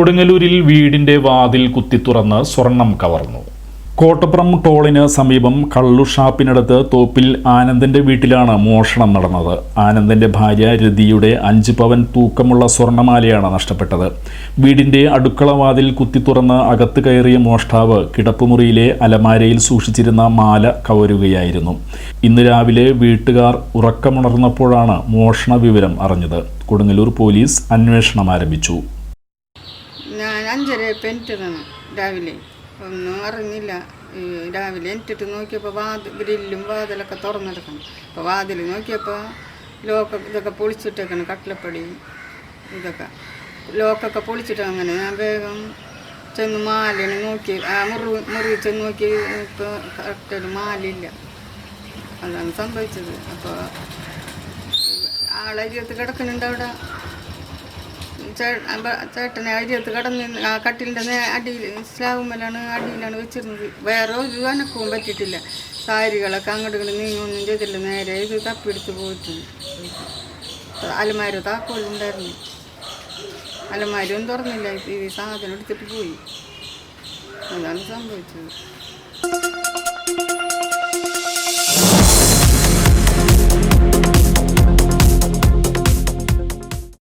കൊടുങ്ങല്ലൂരിൽ വീടിന്റെ വാതിൽ കുത്തിത്തുറന്ന് സ്വർണം കവർന്നു. കോട്ടപ്പുറം ടോളിന് സമീപം കള്ളു ഷാപ്പിനടുത്ത് തോപ്പിൽ ആനന്ദന്റെ വീട്ടിലാണ് മോഷണം നടന്നത്. ആനന്ദന്റെ ഭാര്യ രതിയുടെ അഞ്ച് പവൻ തൂക്കമുള്ള സ്വർണമാലയാണ് നഷ്ടപ്പെട്ടത്. വീടിന്റെ അടുക്കള വാതിൽ കുത്തിത്തുറന്ന് അകത്ത് കയറിയ മോഷ്ടാവ് കിടപ്പുമുറിയിലെ അലമാരയിൽ സൂക്ഷിച്ചിരുന്ന മാല കവരുകയായിരുന്നു. ഇന്ന് രാവിലെ വീട്ടുകാർ ഉറക്കമുണർന്നപ്പോഴാണ് മോഷണ വിവരം അറിഞ്ഞത്. കൊടുങ്ങല്ലൂർ പോലീസ് അന്വേഷണം ആരംഭിച്ചു. ഞാൻ അഞ്ചര പെന്റതാണ് രാവിലെ. ഒന്നും അറിഞ്ഞില്ല. രാവിലെ എനിട്ടിട്ട് നോക്കിയപ്പോൾ വാതിൽ ഗ്രില്ലും വാതിലൊക്കെ തുറന്നെടുക്കണം. അപ്പോൾ വാതിൽ നോക്കിയപ്പോൾ ലോക്ക് ഇതൊക്കെ പൊളിച്ചിട്ടേക്കണം കട്ടിലപ്പടി ഇതൊക്കെ. ലോക്കൊക്കെ പൊളിച്ചിട്ട് അങ്ങനെ ഞാൻ വേഗം ചെന്ന് മാലയാണ് നോക്കി. ആ മുറി മുറി ചെന്ന് നോക്കി ഇപ്പോൾ കറക്റ്റ് മാലില്ല. അതാണ് സംഭവിച്ചത്. അപ്പോൾ ആളരിയത്ത് കിടക്കുന്നുണ്ട് അവിടെ. ചേട്ടനെ അരിയത്ത് കടന്ന് ആ കട്ടിലിന്റെ അടിയിൽ സ്ലാവുമ്മലാണ് അടിയിലാണ് വെച്ചിരുന്നത്. വേറെ ഒരു അനക്കവും പറ്റിയിട്ടില്ല. സാരികളൊക്കെ അങ്ങോട്ട് ഇങ്ങോട്ട് നീങ്ങൊന്നും ചെയ്തില്ല. നേരെ ഇത് തപ്പിയെടുത്ത് പോയിട്ടുണ്ട് അലമാര താക്കോലുണ്ടായിരുന്നു. അലമാരയും തുറന്നില്ല. ഈ സാധനം എടുത്തിട്ട് പോയി. അതാണ് സംഭവിച്ചത്.